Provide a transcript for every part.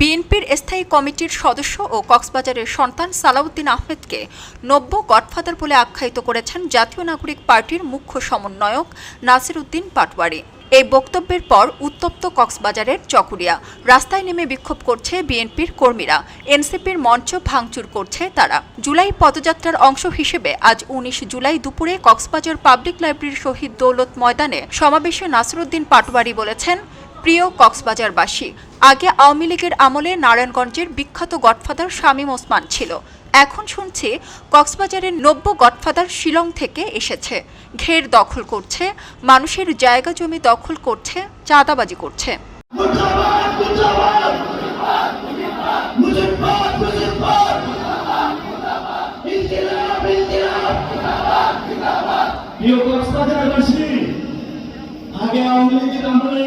বিএনপির স্থায়ী কমিটির সদস্য ও কক্সবাজারের সন্তান সালাউদ্দিন আহমেদকে নব্য গডফাদার বলে আখ্যায়িত করেছেন জাতীয় নাগরিক পার্টির মুখ্য সমন্বয়ক নাসির উদ্দিন পাটওয়ারি এই বক্তব্যের পর উত্তপ্ত কক্সবাজারের চকুরিয়া। রাস্তায় নেমে বিক্ষোভ করছে বিএনপির কর্মীরা। এনসিপির মঞ্চ ভাঙচুর করছে তারা। জুলাই পদযাত্রার অংশ হিসেবে আজ উনিশ জুলাই দুপুরে কক্সবাজার পাবলিক লাইব্রেরির শহীদ দৌলত ময়দানে সমাবেশে নাসিরুদ্দিন পাটওয়ারি বলেছেন প্রিয় কক্সবাজারবাসী, আগে আওয়ামী লীগের আমলে নারায়ণগঞ্জের বিখ্যাত গডফাদার শামীম ওসমান ছিল। এখন শুনছি কক্সবাজারের নব্য গডফাদার শিলং থেকে এসেছে। ঘের দখল করছে, মানুষের জায়গা জমি দখল করছে, চাঁদাবাজি করছে। আগে আওয়ামী লীগের আমলে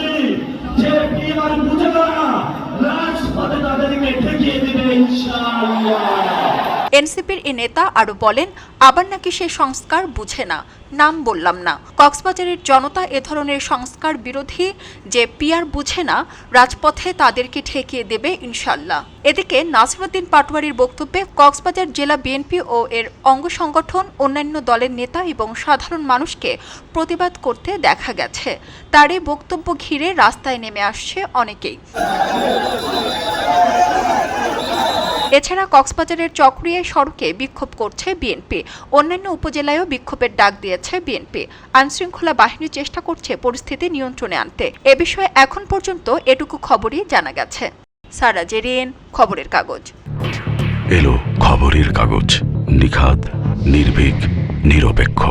বুঝে না। পথে তাদেরকে ঠেকিয়ে দিবে ইনশাআল্লাহ। এনসিপির এ নেতা আরও বলেন, আবার নাকি সে সংস্কার বুঝে না। নাম বললাম না। কক্সবাজারের জনতা এ ধরনের সংস্কার বিরোধী যে পিয়ার বুঝে না, রাজপথে তাদেরকে ঠেকিয়ে দেবে ইনশাল্লাহ। এদিকে নাসিরুদ্দিন পাটোয়ারির বক্তব্যে কক্সবাজার জেলা বিএনপি ও এর অঙ্গ সংগঠন, অন্যান্য দলের নেতা এবং সাধারণ মানুষকে প্রতিবাদ করতে দেখা গেছে। তার এই বক্তব্য ঘিরে রাস্তায় নেমে আসছে অনেকেই। এছাড়া কক্সবাজারের চকরিয়া সড়কে বিক্ষোভ করছে বিএনপি। অন্যান্য উপজেলায়ও বিক্ষোভের ডাক দিয়েছে বিএনপি। আইনশৃঙ্খলা বাহিনী চেষ্টা করছে পরিস্থিতি নিয়ন্ত্রণে আনতে। এ বিষয়ে এখন পর্যন্ত এটুকু খবরই জানা গেছে। সারা জেরিন খবরের কাগজ। এলো খবরের কাগজ। নিখাত নির্ভীক, নিরপেক্ষ।